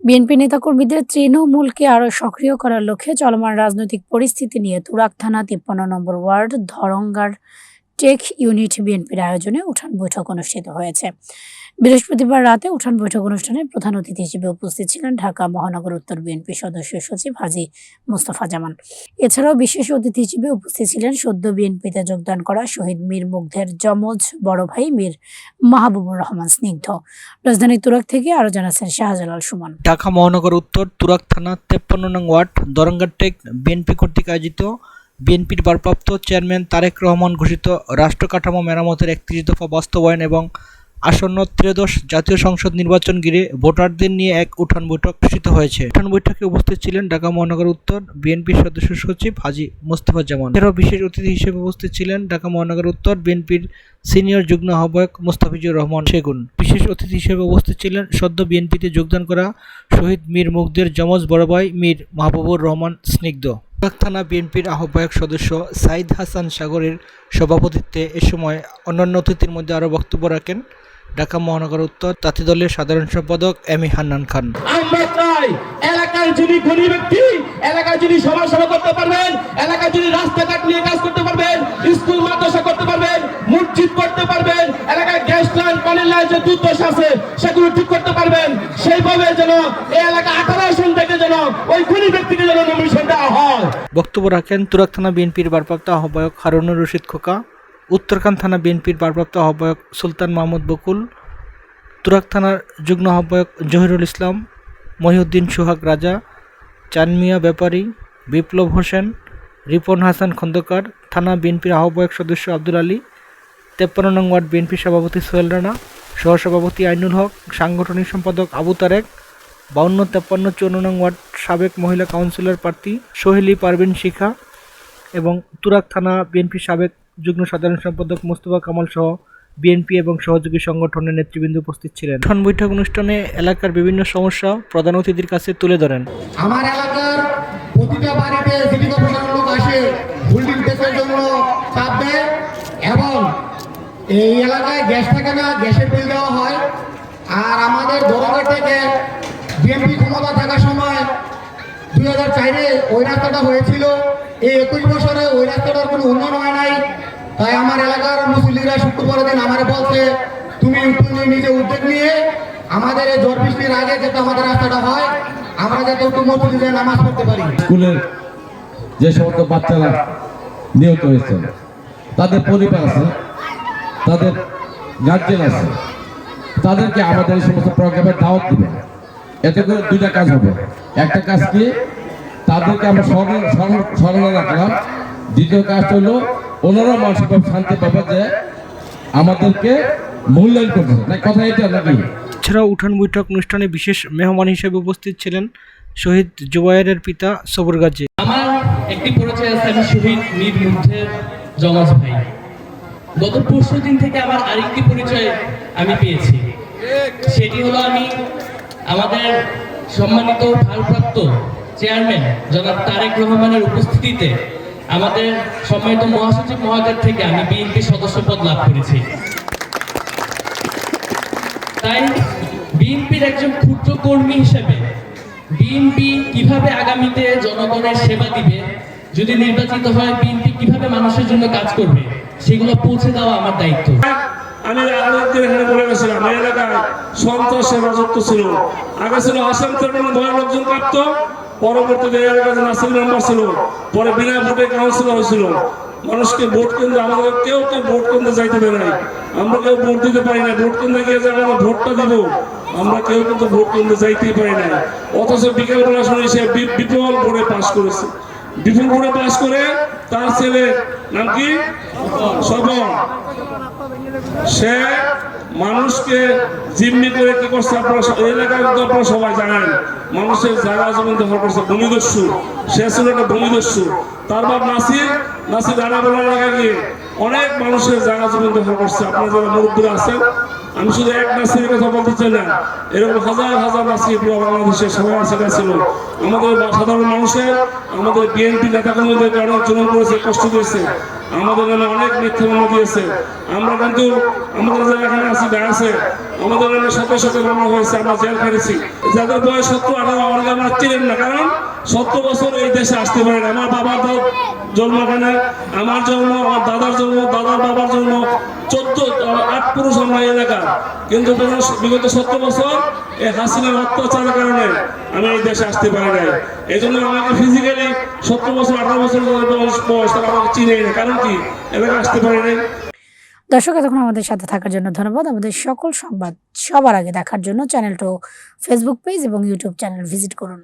BNP নেতাকর্মীদের তৃণমূলকে আরও সক্রিয় করার লক্ষ্যে চলমান রাজনৈতিক পরিস্থিতি নিয়ে তুরাক থানা তিপ্পান্ন নম্বর ওয়ার্ড ধরঙ্গার টেক ইউনিট বিএনপির আয়োজনে উঠান বৈঠক অনুষ্ঠিত হয়েছে। বৃহস্পতিবার রাতে উঠান বৈঠক অনুষ্ঠানে প্রধান অতিথি হিসেবে উপস্থিত ছিলেন ঢাকা মহানগর উত্তর বিএনপি সদস্য সচিব হাজী মোস্তফা জামান। এছাড়াও বিশেষ অতিথি হিসেবে উপস্থিত ছিলেন সদ্য বিএনপিতে যোগদান করা শহীদ মীর মুগ্ধের যমজ বড় ভাই মীর মাহবুবুর রহমান স্নিগ্ধ। রাজধানী তুরাক থেকে আরও জানাচ্ছেন শাহজালাল সুমন। ঢাকা মহানগর উত্তর তুরাক থানা তেপ্পান্ন নং ওয়ার্ড দরঙ্গাটেক বিএনপি কর্তৃক আয়োজিত বিএনপির ভারপ্রাপ্ত চেয়ারম্যান তারেক রহমান ঘোষিত রাষ্ট্র কাঠামো মেরামতের একত্রিশ দফা বাস্তবায়ন এবং আসন্ন ত্রয়োদশ জাতীয় সংসদ নির্বাচন ঘিরে ভোটারদের নিয়ে এক উঠান বৈঠক অনুষ্ঠিত হয়েছে। উঠান বৈঠকে উপস্থিত ছিলেন ঢাকা মহানগর উত্তর বিএনপির সদস্য সচিব হাজি মোস্তফা জামান। এছাড়াও বিশেষ অতিথি হিসেবে উপস্থিত ছিলেন ঢাকা মহানগর উত্তর বিএনপির সিনিয়র যুগ্ম আহ্বায়ক মোস্তাফিজুর রহমান সেগুন। বিশেষ অতিথি হিসেবে উপস্থিত ছিলেন সদ্য বিএনপিতে যোগদান করা শহীদ মীর মুগ্ধের যমজ বড় ভাই মীর মাহবুবুর রহমান স্নিগ্ধ। তুরাগ থানা বিএনপির আহ্বায়ক সদস্য সাইদ হাসান সাগরের সভাপতিত্বে এ সময় অন্যান্য অতিথির মধ্যে আরও বক্তব্য রাখেন ঢাকা মহানগর উত্তর তাঁতি দলের সাধারণ সম্পাদক এম হান্নান খান। আমরা চাই ধনী ব্যক্তি সভা সভা করতে পারবেন রাস্তাঘাট নিয়ে কাজ করতে পারবেন, স্কুল, মাদ্রাসা করতে পারবেন, মসজিদ করতে পারবেন এলাকায় গ্যাস লাইন, পানির লাইন যে দুর্দশা আছে, সেগুলো ঠিক করতে পারবেন। সেইভাবে যেন এই এলাকা আঠারো আসন থেকে যেন ওই ধনী ব্যক্তিকে যেন হয় বক্তব্য রাখেন তুরাক থানা বিএনপির ভারপ্রাপ্ত আহ্বায়ক হারুনুর রশিদ খোকা উত্তরখান থানা বিএনপির ভারপ্রাপ্ত আহ্বায়ক সুলতান মাহমুদ বকুল তুরাক থানার যুগ্ম আহ্বায়ক জহিরুল ইসলাম, মহিউদ্দিন সোহাগ রাজা, চানমিয়া ব্যাপারী, বিপ্লব হোসেন, রিপন হাসান খন্দকার, থানা বিএনপির আহ্বায়ক সদস্য আব্দুল আলী, তেপ্পান্ন নং ওয়ার্ড বিএনপি সভাপতি সোহেল রানা, সহসভাপতি আইনুল হক, সাংগঠনিক সম্পাদক আবু তারেক বাউন্ন, তেপ্পান্ন চুয়ান্ন নং ওয়ার্ড, সাবেক মহিলা কাউন্সিলর প্রার্থী সোহেলি পারভিন শিখা এবং তুরাক থানা বিএনপির সাবেক যুগ্ম সাধারণ সম্পাদক মোস্তফা কামাল সহ বিএনপি এবং সহযোগী সংগঠনের নেতৃবৃন্দ উপস্থিত ছিলেন। উঠান বৈঠক অনুষ্ঠানে এলাকার বিভিন্ন সমস্যা প্রধান অতিথির কাছে তুলে ধরেন। আমার এলাকার প্রতিটা বাড়িতে লোক আসে হোল্ডিং জন্য চাপ এবং এই এলাকায় গ্যাস থাকে না, গ্যাসের বিল দেওয়া হয়। আর আমাদের দরবার থেকে বিএনপি ক্ষমতা থাকার সময় দুই হাজার চারে ওই রাস্তাটা হয়েছিল। এই একুশ বছরে ওই রাস্তাটার কোনো উন্নয়ন হয় নাই। তাই আমার এলাকার মুসলিমরা শুক্রবার দিন আমার বলছে, তুমি তুমি নিজে উদ্যোগ নিয়ে আমাদের এই ঝড় বৃষ্টির আগে যাতে আমাদের রাস্তাটা হয়, আমরা যাতে একটু মসজিদে নামাজ পড়তে পারি। স্কুলের যে সমস্ত বাচ্চারা নিহত হয়েছে, তাদের পরিবার আছে, তাদের গার্জেন আছে, তাদেরকে আমাদের এই সমস্ত প্রোগ্রামের দাওয়াত দিবে এতে করে দুইটা কাজ হবে। একটা কাজ কি? তাদেরকে আমরা স্মরণ স্মরণ- স্মরণে রাখলাম। দ্বিতীয় কাজ হলো ওনারা মানসিকভাবে শান্তি পাবে যে আমাদেরকে মূল্যায়ন করতেছে তাই কথা এটা নাকি? এছাড়াও উঠান বৈঠক অনুষ্ঠানে বিশেষ মেহমান হিসেবে উপস্থিত ছিলেন শহীদ জুবায়েরের পিতা সবর গাজী। আমার একটি পরিচয় আছে আমি শহীদ মীর মুগ্ধের জমাজ ভাই। গত পরশু দিন থেকে আমার আরেকটি পরিচয় আমি পেয়েছি। সেটি হলো আমি আমাদের সম্মানিত ভারপ্রাপ্ত চেয়ারম্যান জনাব তারেক রহমানের উপস্থিতিতে আমাদের সম্মানিত মহাসচিব মহোদয়ের থেকে আমি বিএনপি সদস্য পদ লাভ করেছি। তাই বিএনপির একজন ক্ষুদ্র কর্মী হিসেবে বিএনপি কীভাবে আগামীতে জনগণের সেবা দিবে, যদি নির্বাচিত হয় বিএনপি কীভাবে মানুষের জন্য কাজ করবে, সেগুলো পৌঁছে দেওয়া আমার দায়িত্ব। আমি আরেকদিন এখানে বলে গেছিলাম, এই এলাকায় সন্ত্রাসের রাজত্ব ছিল। আগে ছিল আসাম চেয়ারম্যান ভয়ের লোকজন কাঁপত পরবর্তীতে এই এলাকায় ছিল, পরে বিনা ভোটে কাউন্সিলর হয়েছিল। মানুষকে ভোট কেন্দ্রে, আমাদের কেউ কেউ ভোট কেন্দ্রে যাইতে দেয় নাই। আমরা কেউ ভোট দিতে পারি না, ভোট কেন্দ্রে গিয়ে আমরা ভোটটা দিব। আমরা কেউ কিন্তু ভোট কেন্দ্রে যাইতেই পারি না অথচ বিকেলবেলা শুনি সে বিপুল ভোটে পাশ করেছে। বিপুল ভোটে পাশ করে তার ছেলে নাম কি? সে মানুষকে জিম্মি করে কি করছে আপনারা এলাকায় তো আপনারা সবাই জানেন, মানুষের জায়গা জমিন দখল করছে, ভূমিদস্যু। সে ছিল একটা ভূমিদস্যু। তার বাপ নাসির নাসির রানা বলার লাগা গিয়ে অনেক মানুষের জায়গা জমিন দখল করছে আপনারা যারা মুরব্বীরা আছেন, আমি শুধু এক নাসির কথা বলতে চাই না, এরকম হাজার হাজার নাসির পুরো বাংলাদেশে সবাই আছে ছিল। আমাদের সাধারণ মানুষের, আমাদের বিএনপি নেতাকর্মীদের কারণে জুলুম করেছে কষ্ট দিয়েছে। আমাদের নামে অনেক মিথ্যা মামলা দিয়েছে। আমরা কিন্তু আমাদের যারা এখানে আছি আছে, আমাদের নামে শত শত মামলা হয়েছে, আমরা জেল খেটেছি। যাদের বয়স সত্তর আঠারো আমরা চিনেন না, কারণ সত্তর বছর এই দেশে আসতে পারে না। আমার বাবার দাদ জন্ম এখানে, আমার জন্ম, আমার দাদার জন্ম, দাদার বাবার জন্ম, চোদ্দ, আট পুরুষ আমরা এই এলাকা কিন্তু বিগত- সত্তর বছর এই হাসিনার অত্যাচারের কারণে আমি এই দেশে আসতে পারি নাই। এই জন্য আমাকে ফিজিক্যালি সত্তর বছর, আঠারো বছর বয়স তারা আমাকে চিনে না কারণ কি? এলাকা আসতে পারি নাই। দর্শক, এতক্ষণ আমাদের সাথে থাকার জন্য ধন্যবাদ। আমাদের সকল সংবাদ সবার আগে দেখার জন্য চ্যানেলটা ফেসবুক পেজ এবং ইউটিউব চ্যানেল ভিজিট করুন।